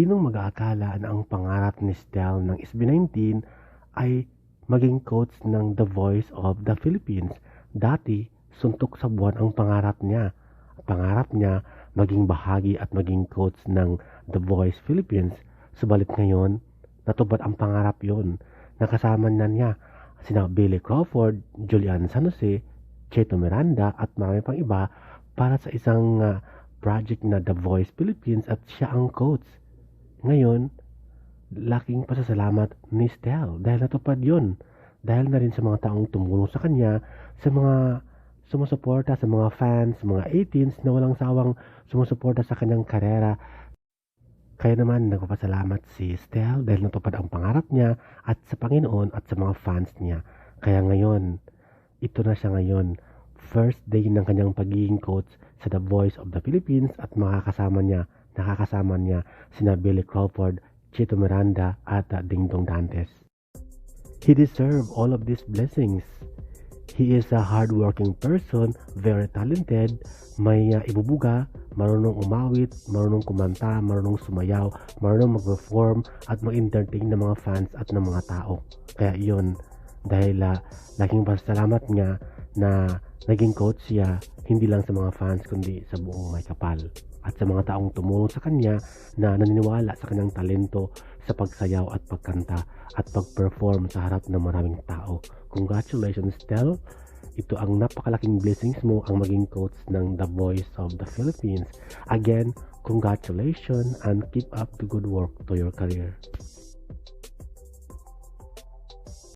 Sinong mag-aakala na ang pangarap ni Stel ng SB19 ay maging coach ng The Voice of the Philippines? Dati, suntok sa buwan ang pangarap niya. Pangarap niya maging bahagi at maging coach ng The Voice Philippines. Subalit ngayon, natupad ang pangarap yon. Nakasama na niya sina Billy Crawford, Julian San Jose, Cheto Miranda at marami pang iba para sa isang uh, project na The Voice Philippines at siya ang coach. Ngayon, laking pasasalamat ni Stel dahil natupad yon. Dahil na rin sa mga taong tumulong sa kanya, sa mga sumusuporta, sa mga fans, mga 18s na walang sawang sumusuporta sa kanyang karera. Kaya naman nagpapasalamat si Stel dahil natupad ang pangarap niya at sa Panginoon at sa mga fans niya. Kaya ngayon, ito na siya ngayon. First day ng kanyang pagiging coach sa The Voice of the Philippines at makakasama niya, nakakasama niya sina Billy Crawford, Chito Miranda at uh, Dingdong Dantes. He deserves all of these blessings. He is a hardworking person, very talented, may uh, ibubuga, marunong umawit, marunong kumanta, marunong sumayaw, marunong mag-perform at mag-entertain ng mga fans at ng mga tao. Kaya yun, dahil uh, laging pasalamat nga na naging coach siya hindi lang sa mga fans kundi sa buong may kapal at sa mga taong tumulong sa kanya na naniniwala sa kanyang talento sa pagsayaw at pagkanta at pag-perform sa harap ng maraming tao. Congratulations, Tel! Ito ang napakalaking blessings mo ang maging coach ng The Voice of the Philippines. Again, congratulations and keep up the good work to your career.